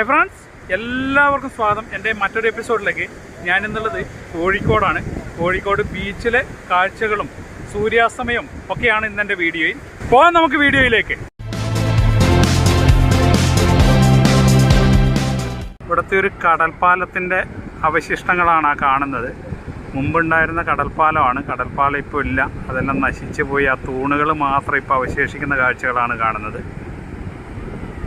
Hi friends എല്ലാവർക്കും സ്വാഗതം. എന്റെ മറ്റൊരു എപ്പിസോഡിലേക്ക് ഞാൻ ഇന്നുള്ളത് കോഴിക്കോടാണ്. കോഴിക്കോട് ബീച്ചിലെ കാഴ്ചകളും സൂര്യാസ്തമയം ഒക്കെയാണ് ഇന്നെന്റെ വീഡിയോയിൽ. പോകാം നമുക്ക് വീഡിയോയിലേക്ക്. ഇവിടുത്തെ ഒരു കടൽപ്പാലത്തിന്റെ അവശിഷ്ടങ്ങളാണ് ആ കാണുന്നത്. മുമ്പുണ്ടായിരുന്ന കടൽപ്പാലമാണ്. കടൽപ്പാലം ഇപ്പോൾ ഇല്ല. അതെല്ലാം നശിച്ചു പോയി. ആ തൂണുകൾ മാത്രം ഇപ്പോൾ അവശേഷിക്കുന്ന കാഴ്ചകളാണ് കാണുന്നത്.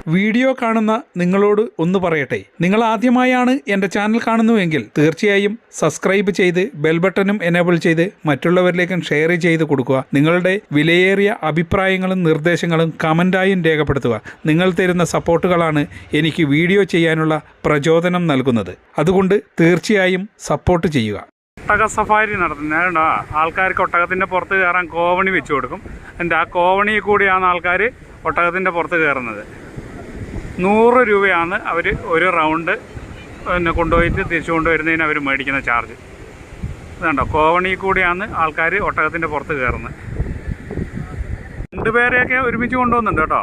വീഡിയോ കാണുന്ന നിങ്ങളോട് ഒന്ന് പറയട്ടെ. നിങ്ങൾ ആദ്യമായാണ് എന്റെ ചാനൽ കാണുന്നുവെങ്കിൽ തീർച്ചയായും സബ്സ്ക്രൈബ് ചെയ്ത് ബെൽ ബട്ടണും എനേബിൾ ചെയ്ത് മറ്റുള്ളവരിലേക്കും ഷെയർ ചെയ്ത് കൊടുക്കുക. നിങ്ങളുടെ വിലയേറിയ അഭിപ്രായങ്ങളും നിർദ്ദേശങ്ങളും കമന്റായും രേഖപ്പെടുത്തുക. നിങ്ങൾ തരുന്ന സപ്പോർട്ടുകളാണ് എനിക്ക് വീഡിയോ ചെയ്യാനുള്ള പ്രചോദനം നൽകുന്നത്. അതുകൊണ്ട് തീർച്ചയായും സപ്പോർട്ട് ചെയ്യുക. ഒട്ടക സഫാരി നടത്തുന്നത്. കണ്ടോ ആൾക്കാർക്ക് ഒട്ടകത്തിന്റെ പുറത്ത് കയറാൻ കോവണി വെച്ച് കൊടുക്കും. എന്നിട്ട് ആ കോവണി കൂടിയാണ് ആൾക്കാർ ഒട്ടകത്തിന്റെ പുറത്ത് കയറുന്നത്. നൂറ് രൂപയാണ് അവർ ഒരു റൗണ്ട് പിന്നെ കൊണ്ടുപോയിട്ട് തിരിച്ചു കൊണ്ടുവരുന്നതിന് അവർ മേടിക്കുന്ന ചാർജ്. ഇതുണ്ടോ കോവണി കൂടിയാണ് ആൾക്കാർ ഒട്ടകത്തിന്റെ പുറത്ത് കയറുന്നത്. രണ്ടുപേരെയൊക്കെ ഒരുമിച്ച് കൊണ്ടുപോകുന്നുണ്ട് കേട്ടോ.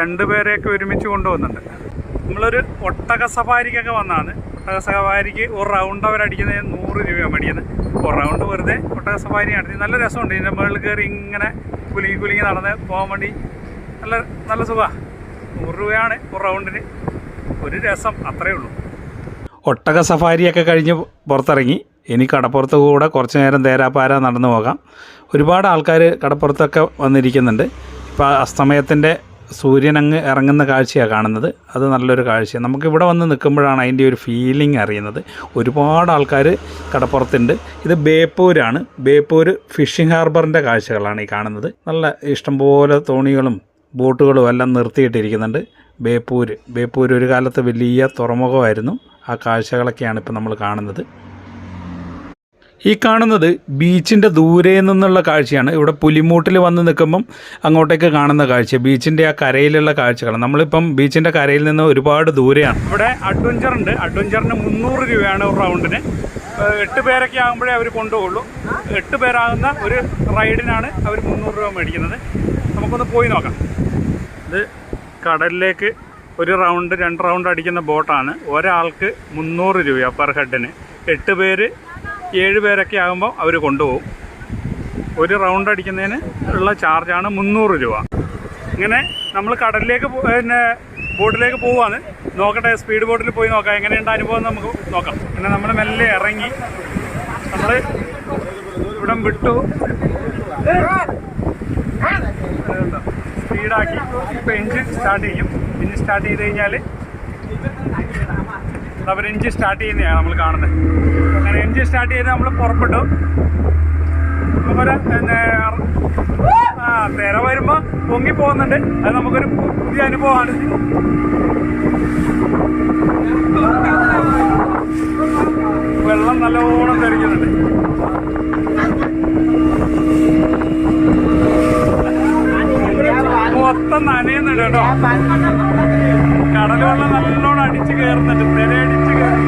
രണ്ടുപേരെയൊക്കെ ഒരുമിച്ച് കൊണ്ടുപോകുന്നുണ്ട് നമ്മളൊരു ഒട്ടക സഫാരിക്കൊക്കെ വന്നതാണ് ഒട്ടക സഫാരിക്ക് ഒരു റൗണ്ട് അവരടിക്കുന്നത് നൂറ് രൂപയാണ് മേടിക്കുന്നത് ഒരു റൗണ്ട് വെറുതെ ഒട്ടക സഫാരി നടത്തി. നല്ല രസമുണ്ട് ഇതിന്റെ മുകളിൽ കയറി ഇങ്ങനെ കുലുങ്ങി കുലുങ്ങി നടന്ന് പോകാൻ വേണ്ടി. നല്ല നല്ല സുഖമാണ് നൂറ് രൂപയാണ് ഒരു റൗണ്ടിന്. ഒരു രസം അത്രയേ ഉള്ളൂ. ഒട്ടക സഫാരിയൊക്കെ കഴിഞ്ഞ് പുറത്തിറങ്ങി. ഇനി കടപ്പുറത്ത് കൂടെ കുറച്ച് നേരം തേരാപ്പാര നടന്നു പോകാം. ഒരുപാട് ആൾക്കാർ കടപ്പുറത്തൊക്കെ വന്നിരിക്കുന്നുണ്ട്. ഇപ്പോൾ അസ്തമയത്തിന്റെ സൂര്യൻ അങ്ങ് ഇറങ്ങുന്ന കാഴ്ചയാണ് കാണുന്നത്. അത് നല്ലൊരു കാഴ്ചയാണ് നമുക്ക് ഇവിടെ വന്ന് നിൽക്കുമ്പോഴാണ് അതിന്റെ ഒരു ഫീലിംഗ് അറിയുന്നത്. ഒരുപാട് ആൾക്കാർ കടപ്പുറത്തുണ്ട്. ഇത് ബേപ്പൂരാണ്. ബേപ്പൂർ ഫിഷിംഗ് ഹാർബറിന്റെ കാഴ്ചകളാണ് ഈ കാണുന്നത്. നല്ല ഇഷ്ടംപോലെ തോണികളും ബോട്ടുകളും എല്ലാം നിർത്തിയിട്ടിരിക്കുന്നുണ്ട്. ബേപ്പൂർ ബേപ്പൂർ ഒരു കാലത്ത് വലിയ തുറമുഖമായിരുന്നു. ആ കാഴ്ചകളൊക്കെയാണ് ഇപ്പോൾ നമ്മൾ കാണുന്നത്. ഈ കാണുന്നത് ബീച്ചിന്റെ ദൂരെ നിന്നുള്ള കാഴ്ചയാണ്. ഇവിടെ പുലിമൂട്ടിൽ വന്ന് നിൽക്കുമ്പം അങ്ങോട്ടേക്ക് കാണുന്ന കാഴ്ച. ബീച്ചിന്റെ ആ കരയിലുള്ള കാഴ്ചകൾ നമ്മളിപ്പം ബീച്ചിന്റെ കരയിൽ നിന്ന് ഒരുപാട് ദൂരെയാണ്. ഇവിടെ അഡ്വഞ്ചർ ഉണ്ട് അഡ്വഞ്ചറിന് മുന്നൂറ് രൂപയാണ് ഒരു റൗണ്ടിന്. എട്ട് പേരൊക്കെ ആകുമ്പോഴേ അവർ കൊണ്ടുപോകുള്ളൂ. എട്ട് പേരാകുന്ന ഒരു റൈഡിനാണ് അവർ മുന്നൂറ് രൂപ മേടിക്കുന്നത്. നമുക്കൊന്ന് പോയി നോക്കാം. ഇത് കടലിലേക്ക് ഒരു റൗണ്ട് രണ്ട് റൗണ്ട് അടിക്കുന്ന ബോട്ടാണ് ഒരാൾക്ക് മുന്നൂറ് രൂപ പെർ ഹെഡിന് എട്ട് പേര് ഏഴ് പേരൊക്കെ ആകുമ്പോൾ അവർ കൊണ്ടുപോകും. ഒരു റൗണ്ട് അടിക്കുന്നതിന് ഉള്ള ചാർജാണ് മുന്നൂറ് രൂപ. ഇങ്ങനെ നമ്മൾ കടലിലേക്ക് പിന്നെ ബോട്ടിലേക്ക് പോവാണ്. നോക്കട്ടെ സ്പീഡ് ബോട്ടിൽ പോയി നോക്കാം. എങ്ങനെയുണ്ട് അനുഭവം നമുക്ക് നോക്കാം. പിന്നെ നമ്മൾ മെല്ലെ ഇറങ്ങി നമ്മൾ ഇവിടം വിട്ടു? സ്പീഡാക്കി ഇപ്പോൾ എഞ്ചിൻ സ്റ്റാർട്ട് ചെയ്യും. എഞ്ചിൻ സ്റ്റാർട്ട് ചെയ്ത് കഴിഞ്ഞാൽ അവർ എഞ്ചിൻ സ്റ്റാർട്ട് ചെയ്യുന്നതാണ് നമ്മൾ കാണുന്നത്. അങ്ങനെ എഞ്ചിൻ സ്റ്റാർട്ട് ചെയ്ത് നമ്മൾ പുറപ്പെട്ടു. നമുക്കൊരു ആ തിര വരുമ്പോൾ പൊങ്ങി പോകുന്നുണ്ട്. അത് നമുക്കൊരു പുതിയ അനുഭവമാണ്. വെള്ളം നല്ലോണം തെറിക്കുന്നുണ്ട്. മൊത്തം നനയുന്നുണ്ട് കേട്ടോ. കടൽ നല്ലോണം അടിച്ചു കയറുന്നുണ്ട്. തിരയടിച്ച് കയറി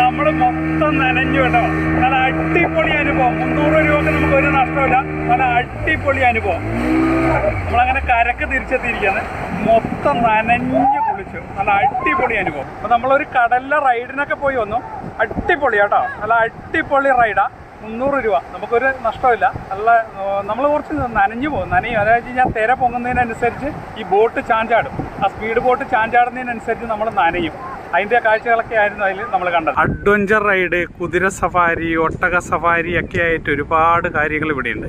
നമ്മൾ മൊത്തം നനഞ്ഞു കേട്ടോ നല്ല അടിപൊളി അനുഭവം മുന്നൂറ് രൂപക്ക് നമുക്ക് ഒരു നഷ്ടമില്ല നല്ല അടിപൊളി അനുഭവം നമ്മളങ്ങനെ കരക്ക് തിരിച്ചെത്തിയിരിക്കുകയാണ് മൊത്തം നനഞ്ഞു കുളിച്ചു നല്ല അടിപൊളി അനുഭവം. അപ്പൊ നമ്മളൊരു കടലിലെ റൈഡിനൊക്കെ പോയി വന്നു. അടിപൊളി കേട്ടോ. നല്ല അടിപൊളി റൈഡാ. മുന്നൂറ് രൂപ. നമുക്കൊരു നഷ്ടമില്ല നല്ല നമ്മൾ കുറച്ച് നനഞ്ഞു പോകും. നനയും. അതായത് കഴിഞ്ഞാൽ തിര പൊങ്ങുന്നതിനനുസരിച്ച് ഈ ബോട്ട് ചാഞ്ചാടും. ആ സ്പീഡ് ബോട്ട് ചാഞ്ചാടുന്നതിനനുസരിച്ച് നമ്മൾ നനയും. അതിന്റെ കാഴ്ചകളൊക്കെ ആയിരുന്നു അതിൽ നമ്മൾ കണ്ടത്. അഡ്വഞ്ചർ റൈഡ് കുതിര സഫാരി ഒട്ടക സഫാരി ഒക്കെ ആയിട്ട് ഒരുപാട് കാര്യങ്ങൾ ഇവിടെയുണ്ട്.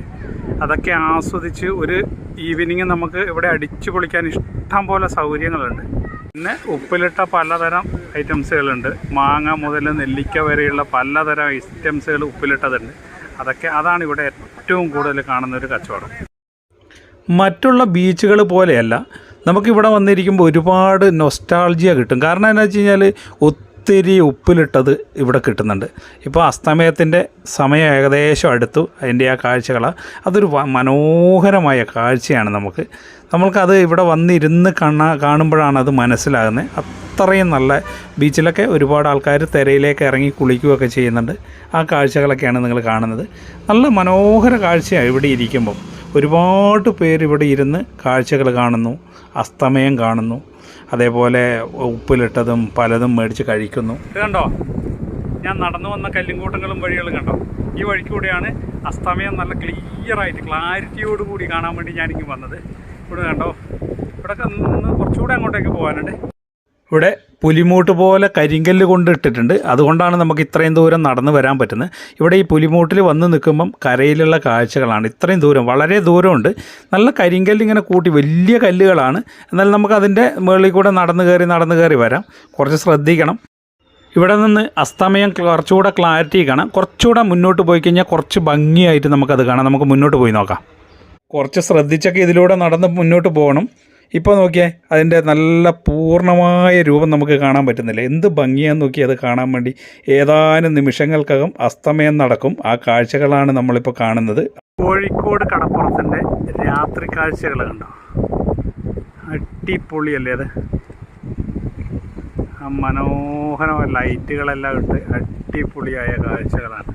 അതൊക്കെ ആസ്വദിച്ച് ഒരു ഈവനിങ് നമുക്ക് ഇവിടെ അടിച്ചു പൊളിക്കാൻ ഇഷ്ടം പോലെ സൗകര്യങ്ങളുണ്ട്. പിന്നെ ഉപ്പിലിട്ട പലതരം ഐറ്റംസുകളുണ്ട്. മാങ്ങ മുതൽ നെല്ലിക്ക വരെയുള്ള പലതരം ഐറ്റംസുകൾ ഉപ്പിലിട്ടതുണ്ട്. അതൊക്കെ അതാണ് ഇവിടെ ഏറ്റവും കൂടുതൽ കാണുന്ന ഒരു കച്ചവടം. മറ്റുള്ള ബീച്ചുകൾ പോലെയല്ല. നമുക്കിവിടെ വന്നിരിക്കുമ്പോൾ ഒരുപാട് നൊസ്റ്റാൾജിയ കിട്ടും. കാരണം എന്താ വെച്ച് കഴിഞ്ഞാൽ ഒത്തിരി ഉപ്പിലിട്ടത് ഇവിടെ കിട്ടുന്നുണ്ട്. ഇപ്പോൾ അസ്തമയത്തിന്റെ സമയം ഏകദേശം അടുത്തു. അതിന്റെ ആ കാഴ്ചകളാണ് അതൊരു മനോഹരമായ കാഴ്ചയാണ് നമുക്ക്. നമ്മൾക്കത് ഇവിടെ വന്നിരുന്ന് കാണാ കാണുമ്പോഴാണ് അത് മനസ്സിലാകുന്നത്. അത്രയും നല്ല ബീച്ചിലൊക്കെ ഒരുപാട് ആൾക്കാർ തിരയിലേക്ക് ഇറങ്ങി കുളിക്കുകയൊക്കെ ചെയ്യുന്നുണ്ട്. ആ കാഴ്ചകളൊക്കെയാണ് നിങ്ങൾ കാണുന്നത്. നല്ല മനോഹര കാഴ്ചയാണ് ഇവിടെ ഇരിക്കുമ്പം. ഒരുപാട് പേര് ഇവിടെ ഇരുന്ന് കാഴ്ചകൾ കാണുന്നു അസ്തമയം കാണുന്നു അതേപോലെ ഉപ്പിലിട്ടതും പലതും മേടിച്ച് കഴിക്കുന്നു. കണ്ടോ? ഞാൻ നടന്നു വന്ന കല്ലുംകൂട്ടങ്ങളും വഴികളും കണ്ടോ? ഈ വഴിക്കൂടെയാണ് അസ്തമയം നല്ല ക്ലിയർ ആയിട്ട് ക്ലാരിറ്റിയോട് കൂടി കാണാൻ വേണ്ടി ഞാനിങ്ങ് വന്നത്. ഇവിടെ കണ്ടോ? ഇവിടെ കുറച്ചുകൂടെ അങ്ങോട്ടേക്ക് പോകാനുണ്ട്. ഇവിടെ പുലിമൂട്ട് പോലെ കരിങ്കല്ല് കൊണ്ട് ഇട്ടിട്ടുണ്ട്. അതുകൊണ്ടാണ് നമുക്ക് ഇത്രയും ദൂരം നടന്നു വരാൻ പറ്റുന്നത്. ഇവിടെ ഈ പുലിമൂട്ടിൽ വന്ന് നിൽക്കുമ്പം കരയിലുള്ള കാഴ്ചകളാണ് ഇത്രയും ദൂരം. വളരെ ദൂരമുണ്ട്. നല്ല കരിങ്കല്ല് ഇങ്ങനെ കൂട്ടി വലിയ കല്ലുകളാണ്. എന്നാൽ നമുക്ക് അതിന്റെ മുകളിൽ കൂടെ നടന്നു കയറി നടന്നു കയറി വരാം. കുറച്ച് ശ്രദ്ധിക്കണം. ഇവിടെ നിന്ന് അസ്തമയം കുറച്ചുകൂടെ ക്ലാരിറ്റി കാണാം. കുറച്ചുകൂടെ മുന്നോട്ട് പോയി കഴിഞ്ഞാൽ കുറച്ച് ഭംഗിയായിട്ട് നമുക്കത് കാണാം. നമുക്ക് മുന്നോട്ട് പോയി നോക്കാം. കുറച്ച് ശ്രദ്ധിച്ചൊക്കെ ഇതിലൂടെ നടന്ന് മുന്നോട്ട് പോകണം. ഇപ്പോൾ നോക്കിയേ അതിന്റെ നല്ല പൂർണമായ രൂപം നമുക്ക് കാണാൻ പറ്റുന്നില്ല. എന്ത് ഭംഗിയാന്ന് നോക്കി അത് കാണാൻ വേണ്ടി ഏതാനും നിമിഷങ്ങൾക്കകം അസ്തമയം നടക്കും. ആ കാഴ്ചകളാണ് നമ്മളിപ്പോൾ കാണുന്നത്. കോഴിക്കോട് കടപ്പുറത്തിന്റെ രാത്രി കാഴ്ചകൾ കണ്ടോ? അടിപൊളിയല്ലേ അത്? ആ മനോഹരമായ ലൈറ്റുകളെല്ലാം ഇട്ട് അടിപൊളിയായ കാഴ്ചകളാണ്.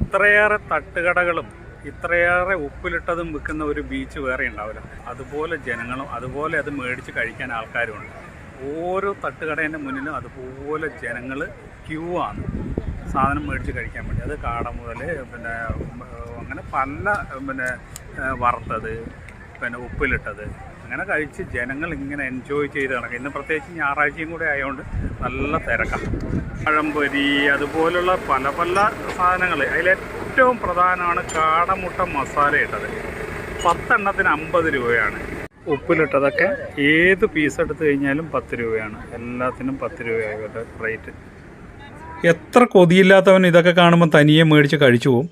ഇത്രയേറെ തട്ടുകടകളും ഇത്രയേറെ ഉപ്പിലിട്ടതും വിൽക്കുന്ന ഒരു ബീച്ച് വേറെ ഉണ്ടാവില്ല. അതുപോലെ ജനങ്ങളും അതുപോലെ അത് മേടിച്ച് കഴിക്കാൻ ആൾക്കാരുമുണ്ട് ഓരോ തട്ടുകടേന്റെ മുന്നിലും അതുപോലെ ജനങ്ങൾ ക്യൂ ആണ് സാധനം മേടിച്ച് കഴിക്കാൻ വേണ്ടി. അത് കാട മുതൽ പിന്നെ അങ്ങനെ പല പിന്നെ വറുത്തത് പിന്നെ ഉപ്പിലിട്ടത്. അങ്ങനെ കഴിച്ച് ജനങ്ങൾ ഇങ്ങനെ എൻജോയ് ചെയ്ത് നടക്കും ഇന്ന് പ്രത്യേകിച്ച് ഞായറാഴ്ചയും കൂടെ ആയതുകൊണ്ട് നല്ല തിരക്കാണ് പഴംപൊരി അതുപോലുള്ള പല പല സാധനങ്ങൾ അതിലേറ്റവും പ്രധാനമാണ് കാടമുട്ട മസാല ഇട്ടത്. പത്തെണ്ണത്തിന് അമ്പത് രൂപയാണ്. ഉപ്പിലിട്ടതൊക്കെ ഏത് പീസ് എടുത്തു കഴിഞ്ഞാലും പത്ത് രൂപയാണ്. എല്ലാത്തിനും പത്ത് രൂപയായി റേറ്റ് എത്ര കൊതിയില്ലാത്തവൻ ഇതൊക്കെ കാണുമ്പോൾ തനിയെ മേടിച്ച് കഴിച്ചു പോകും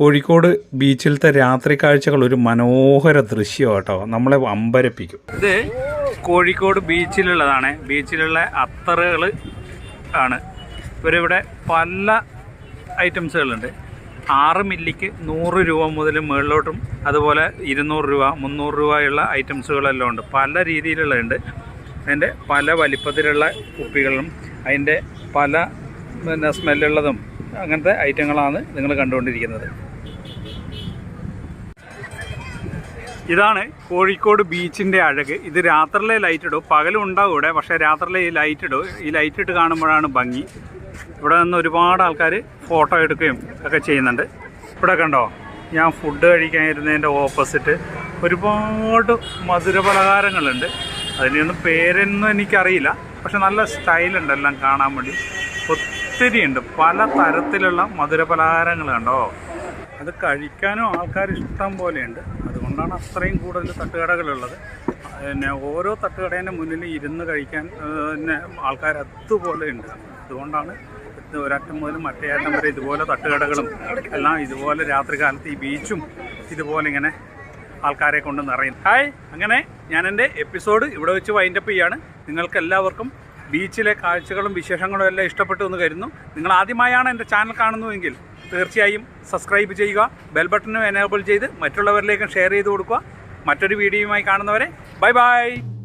കോഴിക്കോട് ബീച്ചിലത്തെ രാത്രി കാഴ്ചകൾ ഒരു മനോഹര ദൃശ്യം കേട്ടോ നമ്മളെ അമ്പരപ്പിക്കും. ഇത് കോഴിക്കോട് ബീച്ചിലുള്ളതാണ്. ബീച്ചിലുള്ള അത്തറുകൾ ആണ്. ഇവരിവിടെ പല ഐറ്റംസുകളുണ്ട്. ആറ് മില്ലിക്ക് നൂറ് രൂപ മുതൽ മുകളിലോട്ടും അതുപോലെ ഇരുന്നൂറ് രൂപ മുന്നൂറ് രൂപയുള്ള ഐറ്റംസുകളെല്ലാം ഉണ്ട്. പല രീതിയിലുള്ളതുണ്ട്. അതിന്റെ പല വലിപ്പത്തിലുള്ള കുപ്പികളും അതിന്റെ പല പിന്നെ സ്മെല്ലുള്ളതും അങ്ങനത്തെ ഐറ്റങ്ങളാണ് നിങ്ങൾ കണ്ടുകൊണ്ടിരിക്കുന്നത്. ഇതാണ് കോഴിക്കോട് ബീച്ചിന്റെ അഴക്. ഇത് രാത്രിയിലെ ലൈറ്റ് ഇടും. പകലും ഉണ്ടാവും ഇവിടെ പക്ഷേ രാത്രിയിലെ ഈ ലൈറ്റ് ഇടും. ഈ ലൈറ്റ് ഇട്ട് കാണുമ്പോഴാണ് ഭംഗി. ഇവിടെ നിന്ന് ഒരുപാട് ആൾക്കാർ ഫോട്ടോ എടുക്കുകയും ഒക്കെ ചെയ്യുന്നുണ്ട്. ഇവിടെ കണ്ടോ? ഞാൻ ഫുഡ് കഴിക്കാനിരുന്നതിന്റെ ഓപ്പോസിറ്റ് ഒരുപാട് മധുരപലഹാരങ്ങളുണ്ട്. അതിനൊന്നും പേരൊന്നും എനിക്കറിയില്ല. പക്ഷെ നല്ല സ്റ്റൈലുണ്ട് എല്ലാം കാണാൻ വേണ്ടി. ഒത്തിരിയുണ്ട്. പല തരത്തിലുള്ള മധുരപലഹാരങ്ങൾ കണ്ടോ? അത് കഴിക്കാനും ആൾക്കാർ ഇഷ്ടം പോലെയുണ്ട്. അതുകൊണ്ടാണ് അത്രയും കൂടുതൽ തട്ടുകടകളുള്ളത്. പിന്നെ ഓരോ തട്ടുകടേന്റെ മുന്നിൽ ഇരുന്ന് കഴിക്കാൻ പിന്നെ ആൾക്കാർ അതുപോലെ ഉണ്ട്. അതുകൊണ്ടാണ് ഒരറ്റം മുതൽ മറ്റേ അറ്റം വരെ ഇതുപോലെ തട്ടുകടകളും എല്ലാം ഇതുപോലെ രാത്രി കാലത്ത് ഈ ബീച്ചും ഇതുപോലെ ഇങ്ങനെ ആൾക്കാരെ കൊണ്ട് നിറയും ഹായ് അങ്ങനെ ഞാൻ എന്റെ എപ്പിസോഡ് ഇവിടെ വെച്ച് വൈൻഡപ്പ് ചെയ്യാണ്. നിങ്ങൾക്ക് എല്ലാവർക്കും ബീച്ചിലെ കാഴ്ചകളും വിശേഷങ്ങളും എല്ലാം ഇഷ്ടപ്പെട്ടു എന്ന് കരുതുന്നു. നിങ്ങൾ ആദ്യമായാണ് എന്റെ ചാനൽ കാണുന്നുവെങ്കിൽ തീർച്ചയായും സബ്സ്ക്രൈബ് ചെയ്യുക ബെൽ ബട്ടണും എനേബിൾ ചെയ്ത് മറ്റുള്ളവരിലേക്കും ഷെയർ ചെയ്ത് കൊടുക്കുക. മറ്റൊരു വീഡിയോയുമായി കാണുന്നവരെ ബൈ ബൈ